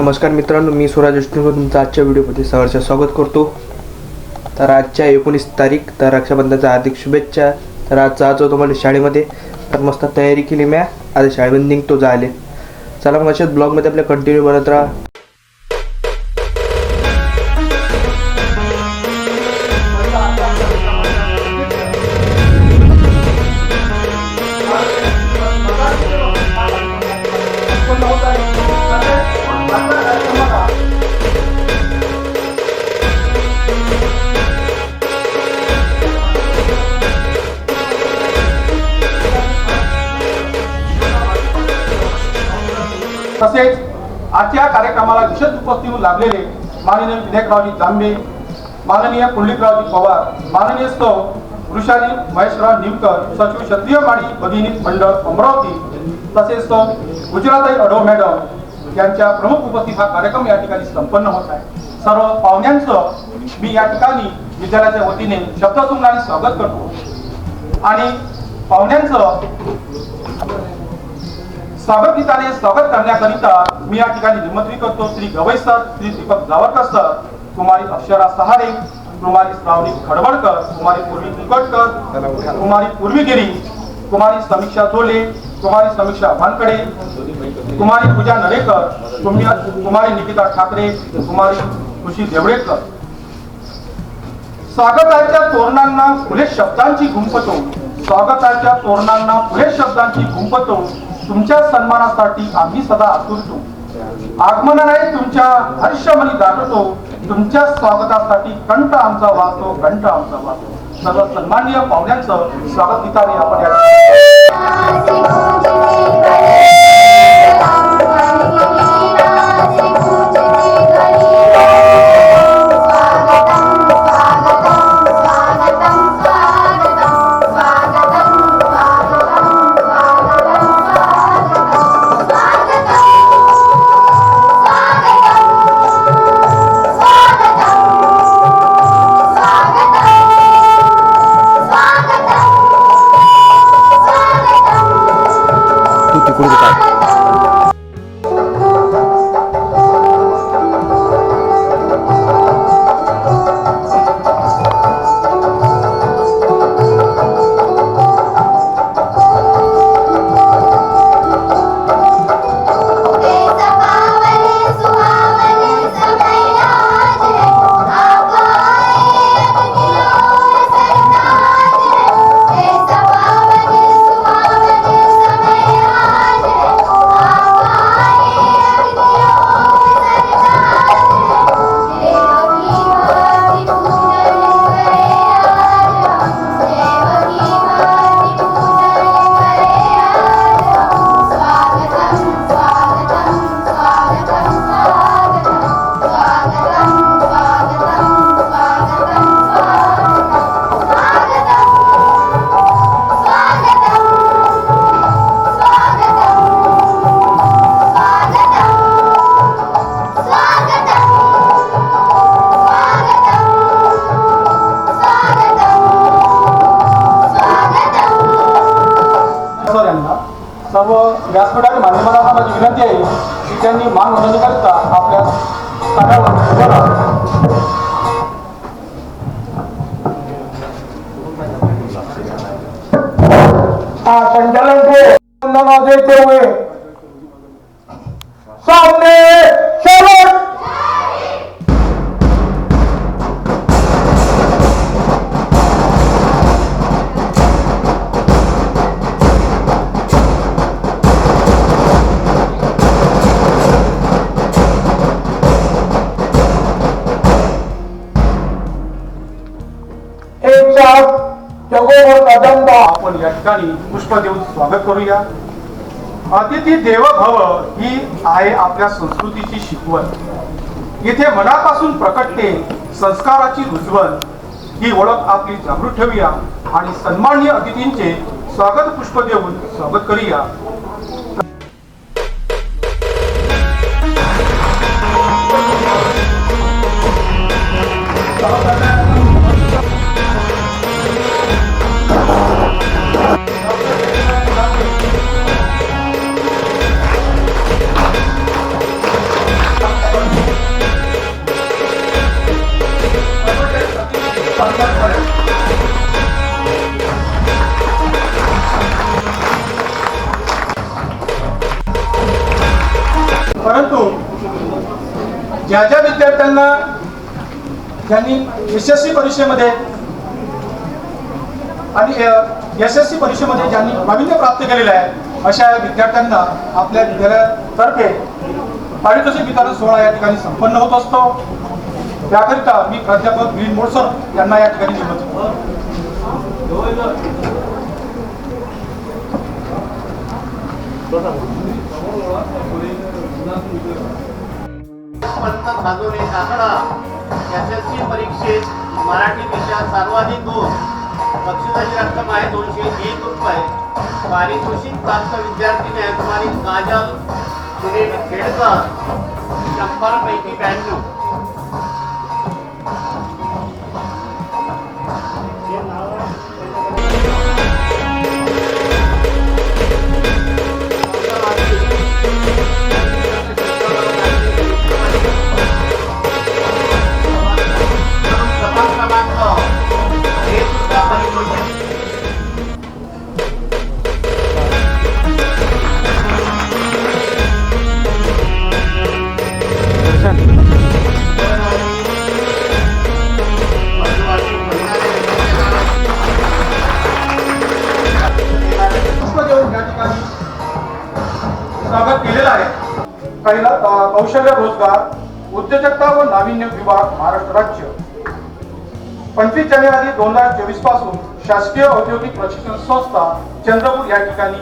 नमस्कार मित्रांनो मी स्वराज विष्णू. तुमचं आजच्या व्हिडिओमध्ये सहर्ष स्वागत करतो. तर आजच्या एकोणीस तारीख तर रक्षाबंधनाच्या हार्दिक शुभेच्छा. तर आज जायचो तुम्हाला शाळेमध्ये. तर मस्त तयारी केली म्या. आता शाळेमध्ये निघतो जायले. चला मग अशाच ब्लॉगमध्ये आपल्या कंटिन्यू बनत राहा. तसेच आजच्या कार्यक्रमाला विशेष उपस्थित लाभलेले माननीय विनायकरावजी जांबे माननीय पुंडलिकरावजी पवार माननीय स्तव वृषाली महेशराव निमकर सचिव क्षत्रिय माडी भगिनी मंडळ अमरावती तसेच स्तव गुजराताई अडो मॅडम यांच्या प्रमुख उपस्थित हा कार्यक्रम या ठिकाणी संपन्न होत आहे. सर्व पाहुण्यांचं मी या ठिकाणी विद्यालयाच्या वतीने शब्दसुमनाने स्वागत करतो. आणि पाहुण्यांचं स्वागत स्वागत करण्याकरिता मी या ठिकाणी निमंत्रित करतो श्री गवई सर श्री दीपक जावरकर सर कुमारी अक्षरा सहारे कुमारी श्रावणी खडवडकर कुमारी पूर्वी कुकटकर कुमारी पूर्वीगिरी कुमारी समीक्षा जोले कुमारी समीक्षा भानकडे कुमारी पूजा नरेकर कुमारी निकिता ठाकरे कुमारी खुशी देवळेकर स्वागताच्या तोरणांना फुले शब्दांची गुंफतो स्वागताच्या तोरणांना फुले शब्दांची गुंपतो तुमच्या सन्मानासाठी आम्ही सदा आतुरतो आगमनाने तुमच्या हर्षमनी दाटतो तुमच्या स्वागतासाठी कंठ आमचा वाचतो कंठ आमचा वाचतो सर्व सन्माननीय पाहुण्यांचं स्वागत गीताने आपण या त्यांनी मान नोंदणीकरिता आपल्या स्थानावर उभं राहावं. हा संचालन के वंदना देते हुए सामने शेवट आपण या ठिकाणी पुष्प देऊन स्वागत करूया. अतिथी देव भव ही आहे आपल्या संस्कृतीची शिकवण. इथे मनापासून प्रकटते संस्काराची रुजवण. ही ओळख आपली जागृत ठेवूया आणि सन्माननीय अतिथींचे स्वागत पुष्प देऊन स्वागत करूया. परंतु ज्या ज्या विद्यार्थ्यांना त्यांनी यशस्वी परीक्षेमध्ये आणि यशस्वी परीक्षेमध्ये ज्यांनी प्रावीण्य प्राप्त केलेलं आहे अशा विद्यार्थ्यांना आपल्या विद्यालयातर्फे पारितोषिक वितरण सोहळा या ठिकाणी संपन्न होत असतो. त्याकरिता मी प्राध्यापक ग्रीन मोडसर यांना या ठिकाणी निमंत्रित भाजवणे आकडा एसएससी परीक्षेत मराठी विषयात सर्वाधिक दोन. बक्षिसाची रक्कम आहे दोनशे एक रुपये. पारितोषिक प्राप्त विद्यार्थी कुमारी काजल सुनील खेडकर शंभर पैकी ब्याण्णव. कौशल्य रोजगार उद्योजकता व नाविन्य विभाग महाराष्ट्र राज्य. पंचवीस जानेवारी दोन हजार चोवीसपासून शासकीय औद्योगिक प्रशिक्षण संस्था चंद्रपूर या ठिकाणी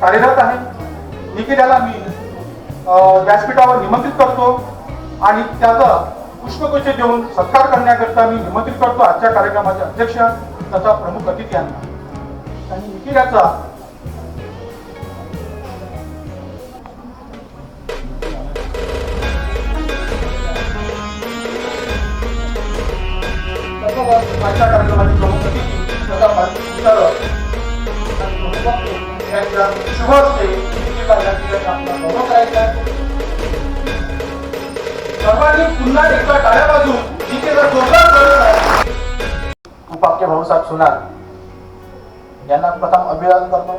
कार्यरत आहे. निकिताला मी व्यासपीठावर निमंत्रित करतो आणि त्याचा पुष्पगुच्छ देऊन सत्कार करण्याकरिता मी निमंत्रित करतो आजच्या कार्यक्रमाचे अध्यक्ष तथा प्रमुख अतिथी यांना. आणि निखिल याचा तसंच कार्यक्रमाचे प्रमुख अतिथी विचारक यांच्या शुभ गौरव करायचा सर्वांनी पुन्हा एकदा टाळ्या बाजू जोरदार करत आहे उपाख्य भाऊसाहेब सुनार यांना प्रथम अभिवादन करतो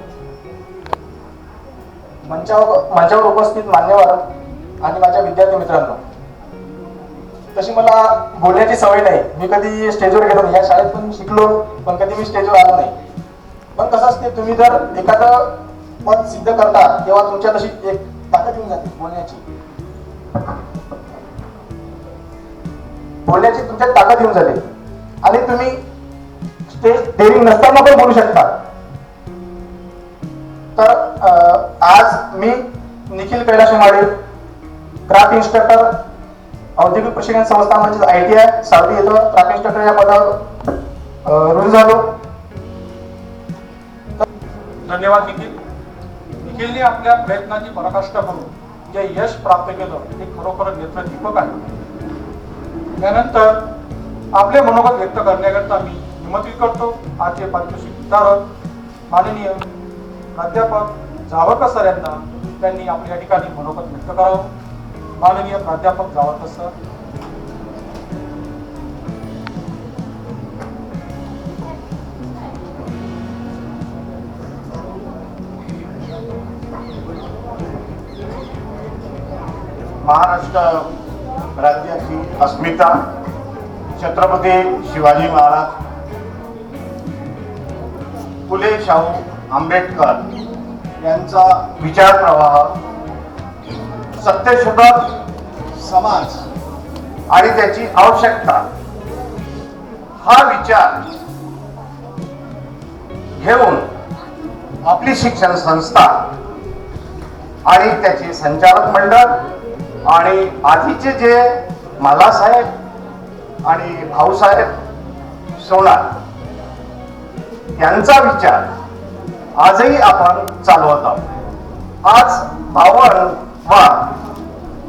मंचावर मंचावर उपस्थित मान्यवर आणि माझ्या विद्यार्थी मित्रांनो तशी मला बोलण्याची सवय नाही. मी कधी स्टेजवर गेलो नाही. या शाळेत पण शिकलो पण कधी मी स्टेजवर आलो नाही. पण कसं असते तुम्ही जर एखादं पद सिद्ध करता तेव्हा तुमच्या तशी एक ताकद येऊन जाते बोलण्याची. बोलण्याची तुमच्यात ताकद येऊन जाते. आणि तुम्ही स्टेज डेअरिंग नसताना पण बोलू शकता. तर आज मी निखिल कैलाश माडे क्राफ्ट इन्स्ट्रक्टर औद्योगिक प्रशिक्षण संस्था म्हणजे आय टी आय सावली येथं क्राफ्ट इन्स्ट्रक्टर या पदावर रुजू झालो. धन्यवाद निखिल. निखिलने आपल्या प्रयत्नाची पराकाष्ठा करून जे यश प्राप्त केलं ते खरोखर नेत्रदीपक आहे. त्यानंतर आपले मनोगत व्यक्त करण्याकरता मी निमंत्रित करतो आजचे पारितोषिक विचारक माननीय प्राध्यापक जावरकर सर यांना त्यांनी आपल्या ठिकाणी मनोगत व्यक्त करावं. माननीय प्राध्यापक गावात सर. महाराष्ट्र राज्याची अस्मिता छत्रपती शिवाजी महाराज फुले शाहू आंबेडकर यांचा विचार प्रवाह सत्यशोधक समाज आणि त्याची आवश्यकता. हा विचार घेऊन आपली शिक्षण संस्था आणि त्याचे संचालक मंडळ आणि आधीचे जे मालासाहेब आणि भाऊसाहेब सोनार यांचा विचार आजही आपण चालवत आहोत. आज बावन वा.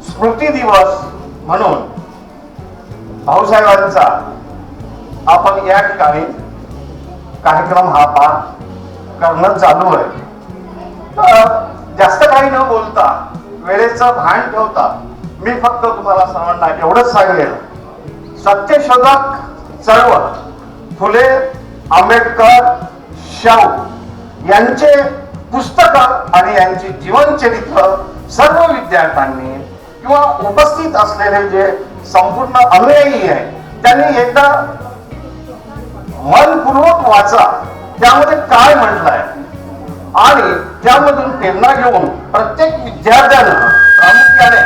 स्मृती दिवस म्हणून भाऊसाहेबांचा आपण या ठिकाणी कार्यक्रम हा पार करणं चालू आहे. तर जास्त काही न बोलता वेळेचं भान ठेवता मी फक्त तुम्हाला सर्वांना एवढंच सांगेल. सत्यशोधक चळवळ फुले आंबेडकर शाहू यांचे पुस्तक आणि यांचे जीवनचरित्र सर्व विद्यार्थ्यांनी किंवा उपस्थित असलेले जे संपूर्ण अनुयायी आहे त्यांनी एकदा मनपूर्वक वाचा त्यामध्ये काय म्हटलंय? आणि त्यामधून प्रेरणा घेऊन प्रत्येक विद्यार्थ्यानं प्रामुख्याने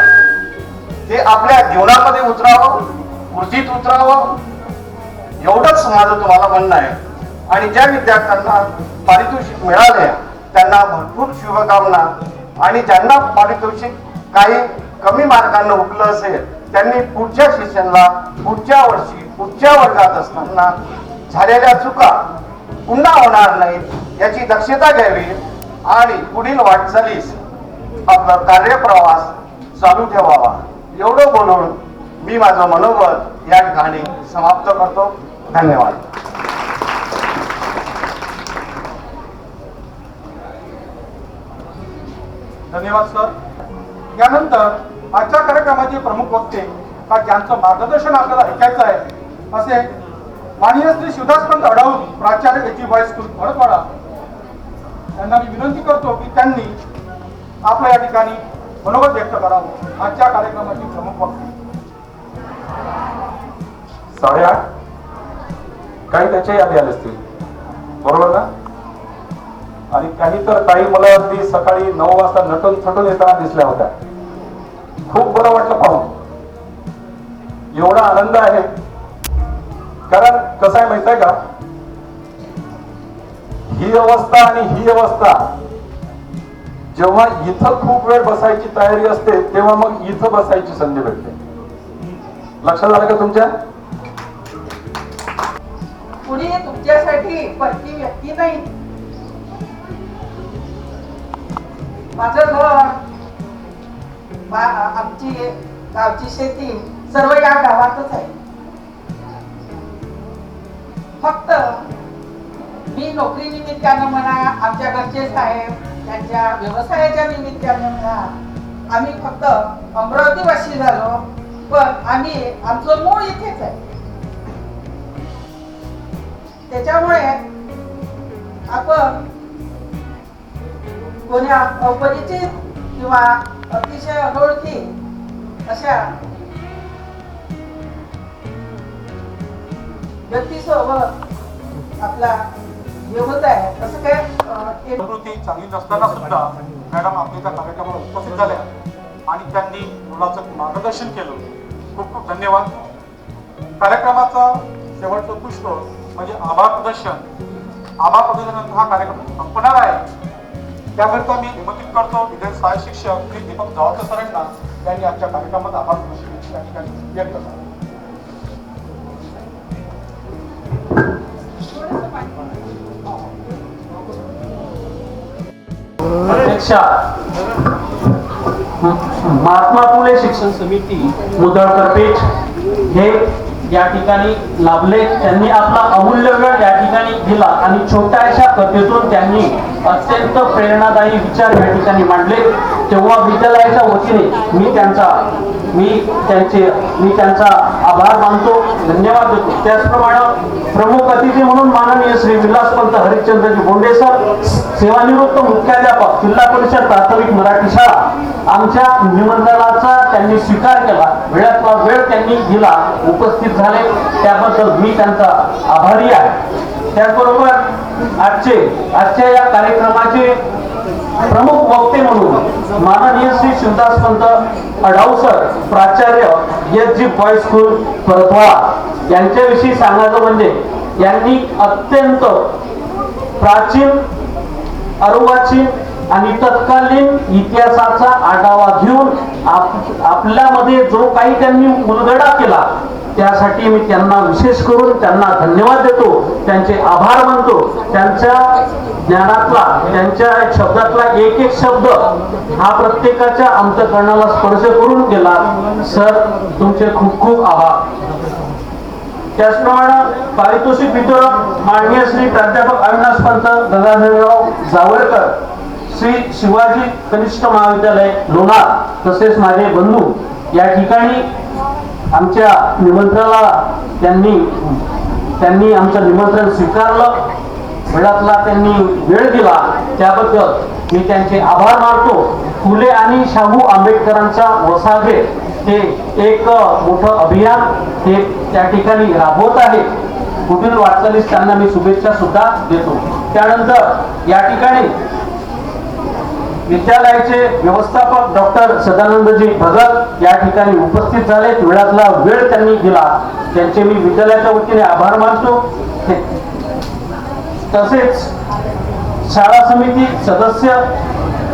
ते आपल्या जीवनामध्ये उतरावं कृतीत उतरावं एवढंच माझं तुम्हाला म्हणणं आहे. आणि ज्या विद्यार्थ्यांना पारितोषिक मिळाले त्यांना भरपूर शुभकामना आणि ज्यांना पारितोषिक काही कमी मार्गांना उकलं असेल त्यांनी पुढच्या सेशनला पुढच्या वर्षी पुढच्या वर्गात असताना झालेल्या चुका पुन्हा होणार नाहीत याची दक्षता घ्यावी आणि पुढील वाटचालीस आपला कार्यप्रवास चालू ठेवावा. एवढं बोलून मी माझं मनोगत या ठिकाणी समाप्त करतो. धन्यवाद. धन्यवाद सर यानंतर आजच्या कार्यक्रमाचे प्रमुख वक्ते का ज्यांचं मार्गदर्शन आपल्याला ऐकायचं आहे असे माननीय श्री शिवदासपंत अडाऊ प्राचार्य एच वाय स्कूल भरतवाडा. त्यांना मी विनंती करतो की त्यांनी आपल्या या ठिकाणी मनोगत व्यक्त करावं. आजच्या कार्यक्रमाचे प्रमुख वक्ते. साडेआठ? काही त्याच्याही आधी आले असतील. बरोबर ना? आणि काही तर काही मला अगदी सकाळी नऊ वाजता नटून थटून येताना दिसल्या होत्या. खूप बरं वाटलं पाहून. एवढा आनंद आहे. कारण कसं आहे माहीत आहे का? ही अवस्था आणि ही अवस्था जेव्हा इथं खूप वेळ बसायची तयारी असते तेव्हा मग इथं बसायची संधी भेटते. लक्षात आलं का तुमच्या? कुणी तुमच्यासाठी परकी व्यक्ती नाही. माझं घर आमची गावची शेती सर्व या गावातच आहे. फक्त मी नोकरी निमित्तानं म्हणा आमच्या घरचे साहेब त्यांच्या व्यवसायाच्या निमित्तानं म्हणा आम्ही फक्त अमरावतीवासी झालो पण आम्ही आमचं मूळ इथेच आहे. त्याच्यामुळे आपण कोण्या अपरिचित किंवा अतिशय अनोळखी अशा व्यक्तीसोबत आपला हे होत आहे. असं काय अं, प्रकृती चांगली नसताना सुद्धा मॅडम आपली त्या कार्यक्रमाला उपस्थित झाल्या आणि त्यांनी मुलाचं मार्गदर्शन केलं. खूप खूप धन्यवाद. कार्यक्रमाचा शेवटचं पुष्प म्हणजे आभार प्रदर्शन आभार प्रदर्शनानंतर हा कार्यक्रम संपणार आहे. त्याकरिता मी निमंत्रित करतो. विद्यार्थी सहाय्यक शिक्षक श्री दीपक जावकर सरांना त्यांनी आजच्या कार्यक्रमात आभार प्रदर्शन त्या ठिकाणी व्यक्त झाला. महात्मा फुले शिक्षण समिती मुदळकर पेठ हे या ठिकाणी लाभले. त्यांनी आपला अमूल्य वेळ या ठिकाणी दिला आणि छोट्याशा कथेतून त्यांनी अत्यंत प्रेरणादायी विचार या ठिकाणी मांडले. तेव्हा विद्यालयाच्या वतीने मी त्यांचा मी त्यांचे मी त्यांचा आभार मानतो धन्यवाद देतो. त्याचप्रमाणे प्रमुख अतिथी म्हणून माननीय श्री विलासपंत हरिश्चंद्रजी बोंडे सर सेवानिवृत्त मुख्याध्यापक जिल्हा परिषद प्राथमिक मराठी शाळा. आमच्या निमंत्रणाचा त्यांनी स्वीकार केला वेळातला वेळ त्यांनी दिला उपस्थित झाले. त्याबद्दल मी त्यांचा आभारी आहे. त्याचबरोबर आजचे आजच्या या कार्यक्रमाचे प्रमुख वक्ते म्हणून माननीय श्री शिवदासपंत अडावसर प्राचार्य S G boy school Paratwada यांच्याविषयी सांगायचं म्हणजे यांनी अत्यंत प्राचीन अरुवाचीन आणि तत्कालीन इतिहासाचा आढावा घेऊन आप- आपल्यामध्ये जो काही त्यांनी उलगडा केला त्यासाठी मी त्यांना विशेष करून त्यांना धन्यवाद देतो. त्यांचे आभार मानतो. त्यांच्या ज्ञानातला त्यांच्या शब्दातला एक एक शब्द हा प्रत्येकाच्या अंतकरणाला स्पर्श करून गेला. सर तुमचे खूप खूप आभार. त्याचप्रमाणे पारितोषिक वितरक माननीय श्री प्राध्यापक अविनाश पंत गंगाधरराव जावळकर श्री शिवाजी कनिष्ठ महाविद्यालय लोणार तसेच माझे बंधू या ठिकाणी आमच्या निमंत्रणाला त्यांनी त्यांनी आमचं निमंत्रण स्वीकारलं. वेळातला त्यांनी वेळ दिला. त्याबद्दल मी त्यांचे आभार मानतो. फुले आणि शाहू आंबेडकरांचा वसावे हे एक मोठं अभियान हे त्या ठिकाणी राबवत आहे. पुढील वाटचालीस त्यांना मी शुभेच्छा सुद्धा देतो. त्यानंतर या ठिकाणी विद्यालयाचे व्यवस्थापक डॉक्टर सदानंदजी भगत या ठिकाणी उपस्थित झाले. वेळातला वेळ त्यांनी दिला. त्यांचे मी विद्यालयाच्या वतीने आभार मानतो. तसेच शाळा समिती सदस्य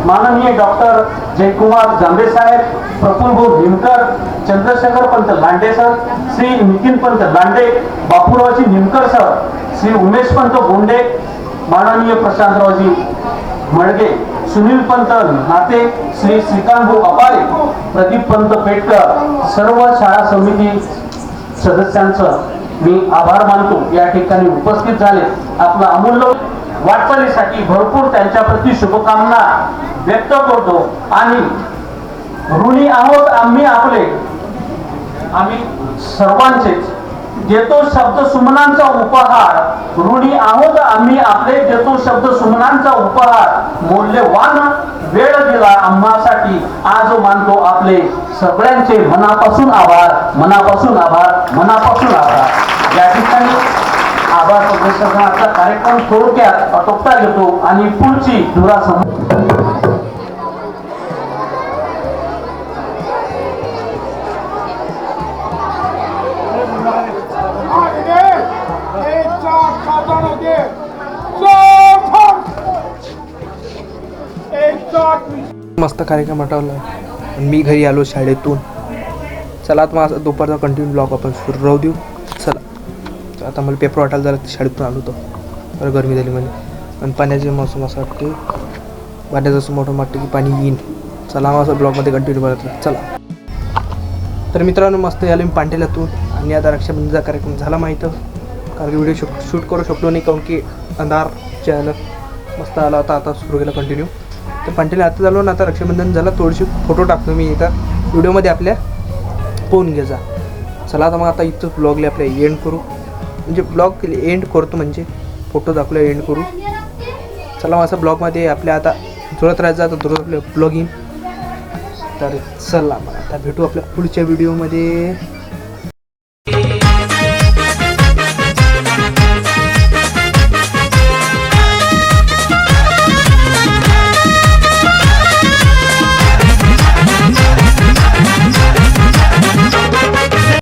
माननीय डॉक्टर जयकुमार जांभे साहेब प्रफुल्ल निमकर चंद्रशेखर पंत लांडे सर श्री नितीन पंत लांडे बापूरावजी निमकर सर श्री उमेश पंत बोंडे माननीय प्रशांतरावजी मळगे. सुनील पंत नाते श्री श्रीकांत अपारे प्रदीप पंत पेटकर सर्व शाळा समिती सदस्यांचं मी आभार मानतो. या ठिकाणी उपस्थित झाले आपला अमूल्य वाटचालीसाठी भरपूर त्यांच्याप्रती शुभकामना व्यक्त करतो. आणि ऋणी आहोत आम्ही आपले. आम्ही सर्वांचेच. देतो शब्द सुमनांचा उपहार आम्ही आपले देतो शब्द सुमनांचा उपहार मूल्यवान वेळ दिला आम्हासाठी. आज मानतो आपले सगळ्यांचे मनापासून आभार मनापासून आभार मनापासून आभार. या ठिकाणी आभार प्रदर्शनाचा कार्यक्रम थोडक्यात आटोपता घेतो आणि पुढची धुरा सम मस्त कार्यक्रम आठवला. मी घरी आलो शाळेतून. चला आता मग दुपारचा कंटिन्यू ब्लॉग आपण सुरू राहू देऊ. चला. आता मला पेपर वाटायला झाला शाळेतून आलो होतो. बरं गरमी झाली म्हणजे आणि पाण्याचे मौसम असं वाटते पाण्याचं असं मोठं वाटतं की पाणी येईन. चला माझा ब्लॉगमध्ये कंटिन्यू करत चला. तर मित्रांनो मस्त यालो मी पांढेल्यातून आणि आता रक्षाबंधनचा कार्यक्रम झाला माहीत कारण की व्हिडिओ शूट शूट करू शकलो नाही काऊन की अंधार चॅनल मस्त आला होता. आता सुरू केला कंटिन्यू तर पांटेला आता झालो ना आता रक्षाबंधन झाला थोडीशी फोटो टाकतो मी इथं. व्हिडिओमध्ये आपल्या पोहून घे चला आता मग आता इथं ब्लॉगले आपल्या एंड करू. म्हणजे ब्लॉग एंड करतो म्हणजे फोटो दाखवल्या एंड करू. चला मग असं ब्लॉगमध्ये आपल्या आता जुळत राहायचं आता जुळत आपलं ब्लॉगिंग तर चला मग आता भेटू आपल्या पुढच्या व्हिडिओमध्ये